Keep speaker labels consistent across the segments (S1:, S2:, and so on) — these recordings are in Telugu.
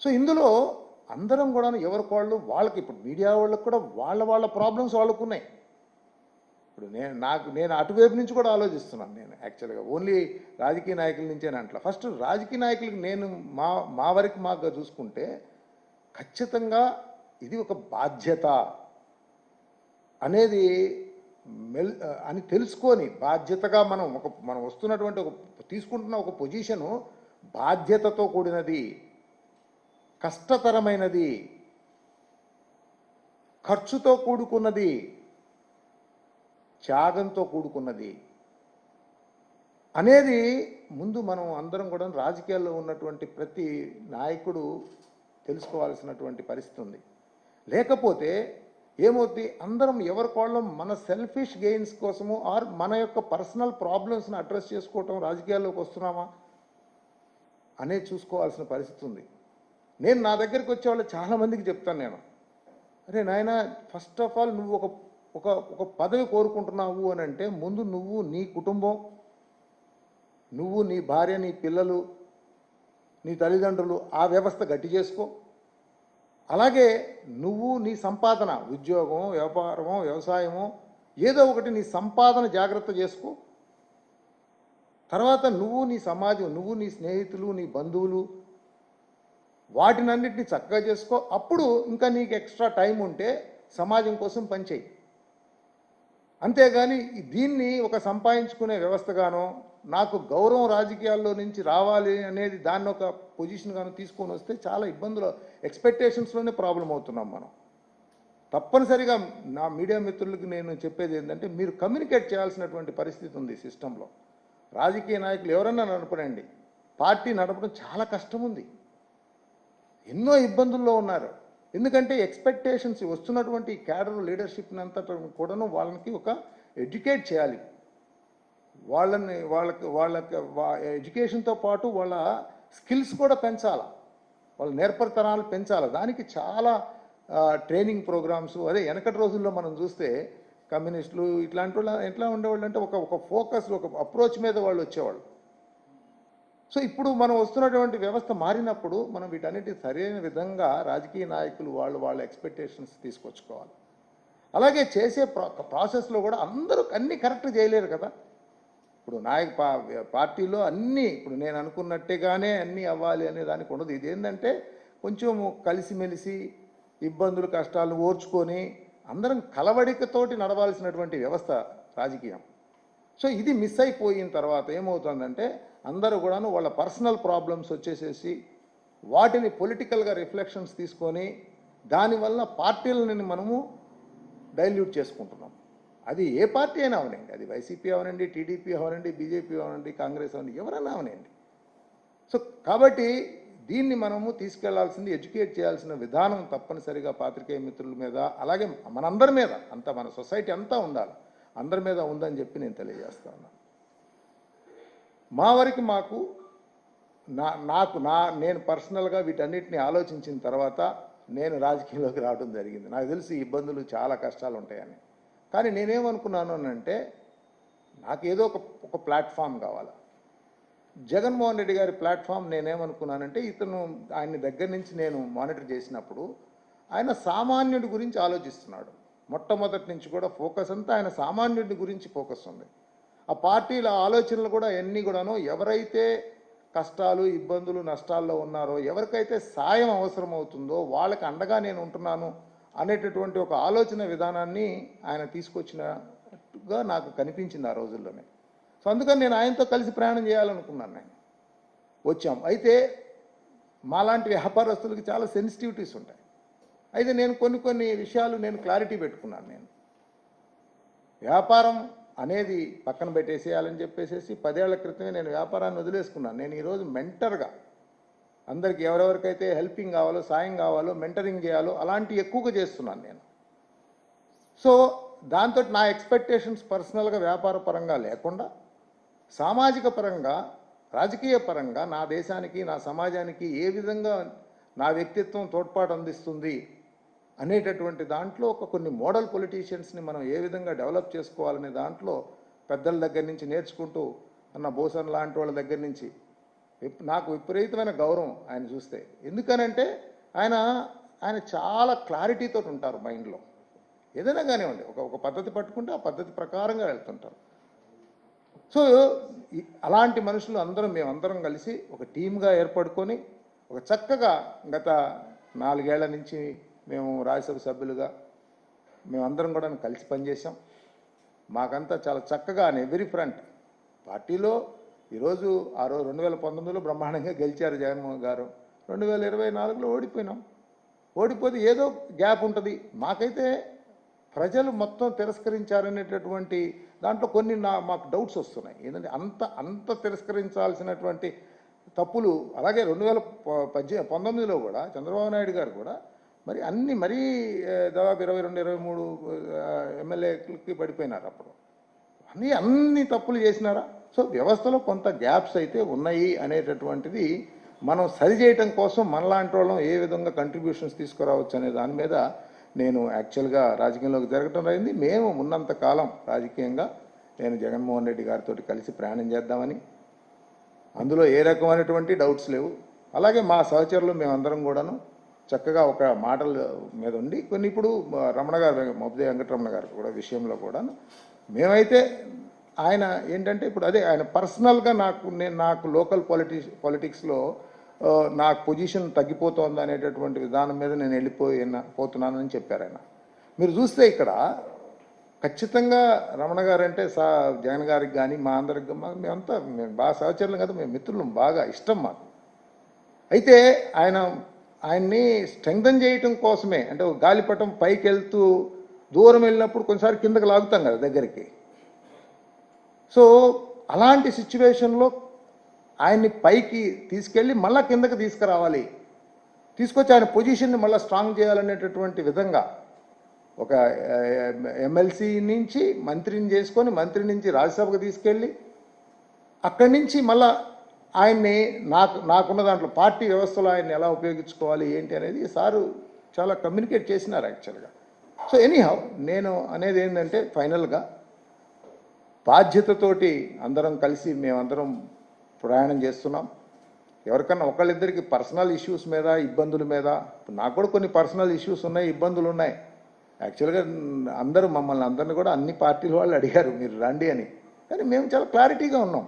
S1: సో ఇందులో అందరం కూడా ఎవరికి వాళ్ళు వాళ్ళకి. ఇప్పుడు మీడియా వాళ్ళకి కూడా వాళ్ళ వాళ్ళ ప్రాబ్లమ్స్ వాళ్ళకు ఉన్నాయి ఇప్పుడు నేను నాకు నేను అటువైపు నుంచి కూడా ఆలోచిస్తున్నాను నేను యాక్చువల్గా ఓన్లీ రాజకీయ నాయకుల నుంచే అంటలా. ఫస్ట్ రాజకీయ నాయకులకి నేను మా మా వరకు మాకు చూసుకుంటే ఖచ్చితంగా ఇది ఒక బాధ్యత అనేది మెల్ అని తెలుసుకొని బాధ్యతగా మనం ఒక మనం వస్తున్నటువంటి ఒక తీసుకుంటున్న ఒక పొజిషను బాధ్యతతో కూడినది కష్టతరమైనది ఖర్చుతో కూడుకున్నది త్యాగంతో కూడుకున్నది అనేది ముందు మనం అందరం కూడా రాజకీయాల్లో ఉన్నటువంటి ప్రతి నాయకుడు తెలుసుకోవాల్సినటువంటి పరిస్థితి ఉంది. లేకపోతే ఏమవుద్ది? అందరం ఎవరి కోళ్ళం మన సెల్ఫిష్ గెయిన్స్ కోసము ఆర్ మన యొక్క పర్సనల్ ప్రాబ్లమ్స్ని అడ్రస్ చేసుకోవటం రాజకీయాల్లోకి వస్తున్నామా? అనేది చూసుకోవాల్సిన పరిస్థితి ఉంది. నేను నా దగ్గరికి వచ్చే వాళ్ళు చాలామందికి చెప్తాను నేను. అరే నాయన ఫస్ట్ ఆఫ్ ఆల్ నువ్వు ఒక ఒక ఒక పదవి కోరుకుంటున్నావు అని అంటే ముందు నువ్వు నీ కుటుంబం నువ్వు నీ భార్య నీ పిల్లలు నీ తల్లిదండ్రులు ఆ వ్యవస్థ గట్టి చేసుకో. అలాగే నువ్వు నీ సంపాదన ఉద్యోగం వ్యాపారము వ్యవసాయము ఏదో ఒకటి నీ సంపాదన జాగ్రత్త చేసుకో. తర్వాత నువ్వు నీ సమాజం నువ్వు నీ స్నేహితులు నీ బంధువులు వాటినన్నిటిని చక్కగా చేసుకో. అప్పుడు ఇంకా నీకు ఎక్స్ట్రా టైం ఉంటే సమాజం కోసం పనిచేయి అంతేగాని దీన్ని ఒక సంపాదించుకునే వ్యవస్థగానో నాకు గౌరవం రాజకీయాల్లో నుంచి రావాలి అనేది దాన్ని ఒక పొజిషన్ గాను తీసుకొని వస్తే చాలా ఇబ్బందులు ఎక్స్పెక్టేషన్స్లోనే ప్రాబ్లం అవుతున్నాం మనం. తప్పనిసరిగా నా మీడియా మిత్రులకు నేను చెప్పేది ఏంటంటే మీరు కమ్యూనికేట్ చేయాల్సినటువంటి పరిస్థితి ఉంది సిస్టంలో రాజకీయ నాయకులు ఎవరన్నా నడపడండి పార్టీ నడపడం చాలా కష్టం ఉంది. ఎన్నో ఇబ్బందుల్లో ఉన్నారు. ఎందుకంటే ఎక్స్పెక్టేషన్స్ వస్తున్నటువంటి క్యాడర్ లీడర్షిప్ని అంతా కూడాను వాళ్ళకి ఒక ఎడ్యుకేట్ చేయాలి. వాళ్ళని వాళ్ళకి వాళ్ళకి ఎడ్యుకేషన్తో పాటు వాళ్ళ స్కిల్స్ కూడా పెంచాలి. వాళ్ళ నేర్పరితనాలు పెంచాలి. దానికి చాలా ట్రైనింగ్ ప్రోగ్రామ్స్ అదే వెనకటి రోజుల్లో మనం చూస్తే కమ్యూనిస్టులు ఇట్లాంటి వాళ్ళు ఎట్లా ఉండేవాళ్ళు అంటే ఒక ఒక ఫోకస్ ఒక అప్రోచ్ మీద వాళ్ళు వచ్చేవాళ్ళు. సో ఇప్పుడు మనం వస్తున్నటువంటి వ్యవస్థ మారినప్పుడు మనం వీటన్నిటి సరైన విధంగా రాజకీయ నాయకులు వాళ్ళు వాళ్ళ ఎక్స్పెక్టేషన్స్ తీసుకొచ్చుకోవాలి. అలాగే చేసే ప్రా ప్రాసెస్లో కూడా అందరూ అన్నీ కరెక్ట్ చేయలేరు కదా. ఇప్పుడు నాయక పా పార్టీలో అన్నీ ఇప్పుడు నేను అనుకున్నట్టుగానే అన్నీ అవ్వాలి అనే దానికి ఉండదు. ఇది ఏంటంటే కొంచెం కలిసిమెలిసి ఇబ్బందులు కష్టాలు ఓర్చుకొని అందరం కలవడికతోటి నడవాల్సినటువంటి వ్యవస్థ రాజకీయం. సో ఇది మిస్ అయిపోయిన తర్వాత ఏమవుతుందంటే అందరూ కూడాను వాళ్ళ పర్సనల్ ప్రాబ్లమ్స్ వచ్చేసేసి వాటిని పొలిటికల్గా రిఫ్లెక్షన్స్ తీసుకొని దానివల్ల పార్టీలని మనము డైల్యూట్ చేసుకుంటున్నాం. అది ఏ పార్టీ అయినా అవనండి. అది వైసీపీ అవనండి టీడీపీ అవనండి బీజేపీ అవనండి కాంగ్రెస్ అవనండి ఎవరైనా అవనండి. సో కాబట్టి దీన్ని మనము తీసుకెళ్ళాల్సింది ఎడ్యుకేట్ చేయాల్సిన విధానం తప్పనిసరిగా పాత్రికేయ మిత్రుల మీద అలాగే మనందరి మీద అంత మన సొసైటీ అంతా ఉండాలి. అందరి మీద ఉందని చెప్పి నేను తెలియజేస్తా మా వరకు మాకు నా నాకు నా నేను పర్సనల్గా వీటన్నిటిని ఆలోచించిన తర్వాత నేను రాజకీయంలోకి రావడం జరిగింది. నాకు తెలిసి ఇబ్బందులు చాలా కష్టాలు ఉంటాయని. కానీ నేనేమనుకున్నాను అని అంటే నాకు ఏదో ఒక ఒక ప్లాట్ఫామ్ కావాలి. జగన్మోహన్ రెడ్డి గారి ప్లాట్ఫామ్ నేనేమనుకున్నానంటే ఇతను ఆయన దగ్గర నుంచి నేను మానిటర్ చేసినప్పుడు ఆయన సామాన్యుడి గురించి ఆలోచిస్తున్నాడు. మొట్టమొదటి నుంచి కూడా ఫోకస్ అంతా ఆయన సామాన్యుడిని గురించి ఫోకస్ ఉంది. ఆ పార్టీల ఆలోచనలు కూడా ఎన్ని కూడాను ఎవరైతే కష్టాలు ఇబ్బందులు నష్టాల్లో ఉన్నారో ఎవరికైతే సాయం అవసరం అవుతుందో వాళ్ళకి అండగా నేను ఉంటున్నాను అనేటటువంటి ఒక ఆలోచన విధానాన్ని ఆయన తీసుకొచ్చినట్టుగా నాకు కనిపించింది ఆ రోజుల్లోనే. సో అందుకని నేను ఆయనతో కలిసి ప్రయాణం చేయాలనుకున్నాను నేను. వచ్చాం. అయితే మాలాంటి వ్యాపారస్తులకి చాలా సెన్సిటివిటీస్ ఉంటాయి. అయితే నేను కొన్ని కొన్ని విషయాలు నేను క్లారిటీ పెట్టుకున్నాను నేను. వ్యాపారం అనేది పక్కన పెట్టేసేయాలని చెప్పేసి పదేళ్ళ క్రితమే నేను వ్యాపారాన్ని వదిలేసుకున్నాను. నేను ఈరోజు మెంటర్గా అందరికి ఎవరెవరికైతే హెల్పింగ్ కావాలో సాయం కావాలో మెంటరింగ్ చేయాలో అలాంటి ఎక్కువగా చేస్తున్నాను నేను. సో దాంతో నా ఎక్స్పెక్టేషన్స్ పర్సనల్గా వ్యాపార పరంగా లేకుండా సామాజిక పరంగా రాజకీయ పరంగా నా దేశానికి నా సమాజానికి ఏ విధంగా నా వ్యక్తిత్వం తోడ్పాటు అందిస్తుంది అనేటటువంటి దాంట్లో ఒక కొన్ని మోడల్ పొలిటీషియన్స్ని మనం ఏ విధంగా డెవలప్ చేసుకోవాలనే దాంట్లో పెద్దల దగ్గర నుంచి నేర్చుకుంటూ అన్న భూషణ్ లాంటి వాళ్ళ దగ్గర నుంచి నాకు విపరీతమైన గౌరవం ఆయన చూస్తే. ఎందుకనంటే ఆయన ఆయన చాలా క్లారిటీతో ఉంటారు మైండ్లో. ఏదైనా కానివ్వండి ఒక ఒక పద్ధతి పట్టుకుంటే ఆ పద్ధతి ప్రకారంగా వెళ్తుంటారు. సో అలాంటి మనుషులు అందరం మేమందరం కలిసి ఒక టీమ్గా ఏర్పడుకొని ఒక చక్కగా గత నాలుగేళ్ళ నుంచి మేము రాజ్యసభ సభ్యులుగా మేమందరం కూడా కలిసి పనిచేసాం మాకంతా చాలా చక్కగా ఎవ్రీ ఫ్రంట్. పార్టీలో ఈరోజు ఆ రోజు రెండు వేల పంతొమ్మిదిలో బ్రహ్మాండంగా గెలిచారు జగన్మోహన్ గారు. రెండు వేల ఇరవై నాలుగులో ఓడిపోయినాం. ఓడిపోతే ఏదో గ్యాప్ ఉంటుంది. మాకైతే ప్రజలు మొత్తం తిరస్కరించారనేటటువంటి దాంట్లో కొన్ని నా మాకు డౌట్స్ వస్తున్నాయి. ఏంటంటే అంత అంత తిరస్కరించాల్సినటువంటి తప్పులు అలాగే రెండు వేల పద్దె పంతొమ్మిదిలో కూడా చంద్రబాబు నాయుడు గారు కూడా మరి అన్ని మరీ దాదాపు ఇరవై రెండు ఇరవై మూడు ఎమ్మెల్యేలకి పడిపోయినారు అప్పుడు. అన్ని అన్ని తప్పులు చేసినారా? సో వ్యవస్థలో కొంత గ్యాప్స్ అయితే ఉన్నాయి అనేటటువంటిది మనం సరిచేయటం కోసం మనలాంటి వాళ్ళం ఏ విధంగా కంట్రిబ్యూషన్స్ తీసుకురావచ్చు అనే దాని మీద నేను యాక్చువల్గా రాజకీయంలోకి జరగటం అయింది మేము ఉన్నంత కాలం రాజకీయంగా నేను జగన్మోహన్ రెడ్డి గారితో కలిసి ప్రయాణం చేద్దామని. అందులో ఏ రకమైనటువంటి డౌట్స్ లేవు. అలాగే మా సహచరులు మేమందరం కూడాను చక్కగా ఒక మాటల మీద ఉండి కొన్ని ఇప్పుడు రమణ గారు మోపిదే వెంకటరమణ గారు కూడా విషయంలో కూడా మేమైతే ఆయన ఏంటంటే ఇప్పుడు అదే ఆయన పర్సనల్గా నాకు నేను నాకు లోకల్ పాలిటిక్స్ పాలిటిక్స్లో నాకు పొజిషన్ తగ్గిపోతోంది అనేటటువంటి విధానం మీద నేను వెళ్ళిపోయిన పోతున్నానని చెప్పారు ఆయన. మీరు చూస్తే ఇక్కడ ఖచ్చితంగా రమణ గారు అంటే సా జగన్ గారికి కానీ మా అందరికి మా మేమంతా మేము బాగా సహచరులం కదా మేము మిత్రులం బాగా ఇష్టం మాకు. అయితే ఆయన ఆయన్ని స్ట్రెంగ్థన్ చేయటం కోసమే. అంటే గాలిపటం పైకి వెళ్తూ దూరం వెళ్ళినప్పుడు కొన్నిసారి కిందకి లాగుతాం కదా దగ్గరికి. సో అలాంటి సిచ్యువేషన్లో ఆయన్ని పైకి తీసుకెళ్ళి మళ్ళా కిందకి తీసుకురావాలి. తీసుకొచ్చి ఆయన పొజిషన్ని మళ్ళీ స్ట్రాంగ్ చేయాలనేటటువంటి విధంగా ఒక ఎమ్మెల్సీ నుంచి మంత్రిని చేసుకొని మంత్రి నుంచి రాజ్యసభకు తీసుకెళ్ళి అక్కడి నుంచి మళ్ళా ఆయన్ని నాకు నాకున్న దాంట్లో పార్టీ వ్యవస్థలో ఆయన్ని ఎలా ఉపయోగించుకోవాలి ఏంటి అనేది సారు చాలా కమ్యూనికేట్ చేసినారు యాక్చువల్గా. సో ఎనీహౌ నేను అనేది ఏంటంటే ఫైనల్గా బాధ్యతతోటి అందరం కలిసి మేమందరం ప్రయాణం చేస్తున్నాం. ఎవరికన్నా ఒకళ్ళిద్దరికి పర్సనల్ ఇష్యూస్ మీద ఇబ్బందుల మీద నాకు కూడా కొన్ని పర్సనల్ ఇష్యూస్ ఉన్నాయి ఇబ్బందులు ఉన్నాయి. యాక్చువల్గా అందరూ మమ్మల్ని అందరిని కూడా అన్ని పార్టీల వాళ్ళు అడిగారు మీరు రండి అని. కానీ మేము చాలా క్లారిటీగా ఉన్నాం.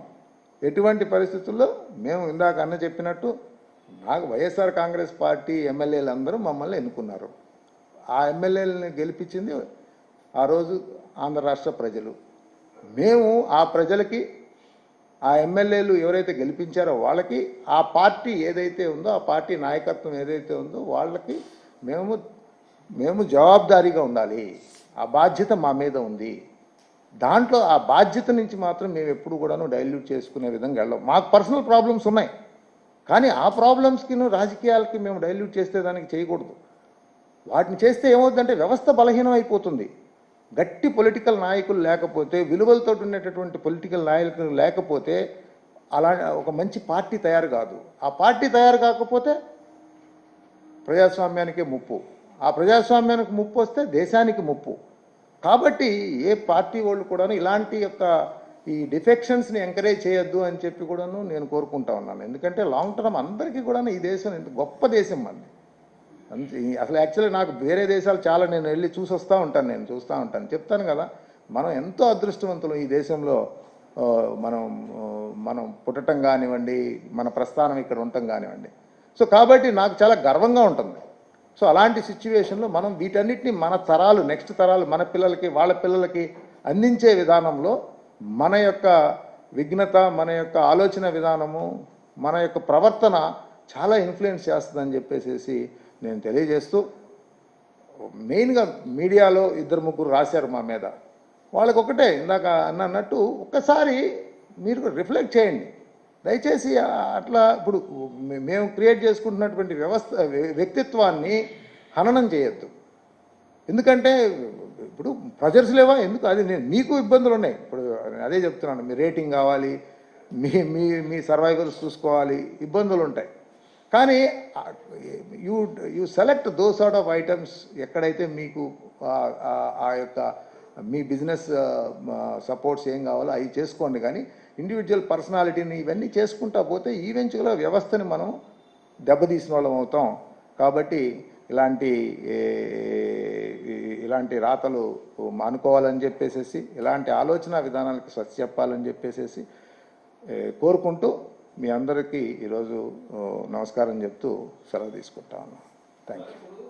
S1: ఎటువంటి పరిస్థితుల్లో మేము ఇందాక అన్న చెప్పినట్టు నాకు వైఎస్ఆర్ కాంగ్రెస్ పార్టీ ఎమ్మెల్యేలు అందరూ మమ్మల్ని ఎన్నుకున్నారు. ఆ ఎమ్మెల్యేలని గెలిపించింది ఆ రోజు ఆంధ్ర రాష్ట్ర ప్రజలు. మేము ఆ ప్రజలకి ఆ ఎమ్మెల్యేలు ఎవరైతే గెలిపించారో వాళ్ళకి ఆ పార్టీ ఏదైతే ఉందో ఆ పార్టీ నాయకత్వం ఏదైతే ఉందో వాళ్ళకి మేము మేము జవాబుదారీగా ఉండాలి. ఆ బాధ్యత మా మీద ఉంది. దాంట్లో ఆ బాధ్యత నుంచి మాత్రం మేము ఎప్పుడు కూడాను డైల్యూట్ చేసుకునే విధంగా వెళ్ళాం. మాకు పర్సనల్ ప్రాబ్లమ్స్ ఉన్నాయి. కానీ ఆ ప్రాబ్లమ్స్కి రాజకీయాలకి మేము డైల్యూట్ చేస్తే దానికి చేయకూడదు. వాటిని చేస్తే ఏమవుతుందంటే వ్యవస్థ బలహీనం అయిపోతుంది. గట్టి పొలిటికల్ నాయకులు లేకపోతే విలువలతో ఉండేటటువంటి పొలిటికల్ నాయకులు లేకపోతే అలా ఒక మంచి పార్టీ తయారు కాదు. ఆ పార్టీ తయారు కాకపోతే ప్రజాస్వామ్యానికే ముప్పు. ఆ ప్రజాస్వామ్యానికి ముప్పు వస్తే దేశానికి ముప్పు. కాబట్టి ఏ పార్టీ వాళ్ళు కూడాను ఇలాంటి యొక్క ఈ డిఫెక్షన్స్ని ఎంకరేజ్ చేయొద్దు అని చెప్పి కూడాను నేను కోరుకుంటా ఉన్నాను. ఎందుకంటే లాంగ్ టర్మ్ అందరికీ కూడాను ఈ దేశం ఎంత గొప్ప దేశం మంది అసలు యాక్చువల్లీ నాకు వేరే దేశాలు చాలా నేను వెళ్ళి చూసి వస్తూ ఉంటాను నేను చూస్తూ ఉంటాను. చెప్తాను కదా మనం ఎంతో అదృష్టవంతులు ఈ దేశంలో మనం మనం పుట్టటం కానివ్వండి మన ప్రస్థానం ఇక్కడ ఉండటం కానివ్వండి. సో కాబట్టి నాకు చాలా గర్వంగా ఉంటుంది. సో అలాంటి సిచ్యువేషన్లో మనం వీటన్నిటిని మన తరాలు నెక్స్ట్ తరాలు మన పిల్లలకి వాళ్ళ పిల్లలకి అందించే విధానంలో మన యొక్క విఘ్నత మన యొక్క ఆలోచన విధానము మన యొక్క ప్రవర్తన చాలా ఇన్ఫ్లుయెన్స్ చేస్తుందని చెప్పేసి నేను తెలియజేస్తూ మెయిన్గా మీడియాలో ఇద్దరు ముగ్గురు రాశారు మా మీద. వాళ్ళకొకటే ఇందాక అన్నట్టు ఒక్కసారి మీరు రిఫ్లెక్ట్ చేయండి. దయచేసి అట్లా ఇప్పుడు మేము క్రియేట్ చేసుకుంటున్నటువంటి వ్యవస్థ వ్యక్తిత్వాన్ని హననం చేయొద్దు. ఎందుకంటే ఇప్పుడు ప్రెజర్స్ లేవా? ఎందుకు? అది నేను మీకు ఇబ్బందులు ఉన్నాయి. ఇప్పుడు అదే చెప్తున్నాను మీ రేటింగ్ కావాలి మీ మీ మీ సర్వైవల్స్ చూసుకోవాలి ఇబ్బందులు ఉంటాయి. కానీ you you select those sort of items ఎక్కడైతే మీకు ఆ యొక్క మీ బిజినెస్ సపోర్ట్స్ ఏం కావాలో అవి చేసుకోండి. కానీ ఇండివిజువల్ పర్సనాలిటీని ఇవన్నీ చేసుకుంటా పోతే ఈవెంచువల్గా వ్యవస్థని మనం దెబ్బతీసిన వాళ్ళం అవుతాం. కాబట్టి ఇలాంటి ఇలాంటి రాతలు మానుకోవాలని చెప్పేసేసి ఇలాంటి ఆలోచన విధానాలకు స్వచ్ఛ చెప్పాలని చెప్పేసేసి కోరుకుంటూ మీ అందరికీ ఈరోజు నమస్కారం చెప్తూ సెలవు తీసుకుంటా ఉన్నాను థ్యాంక్ యూ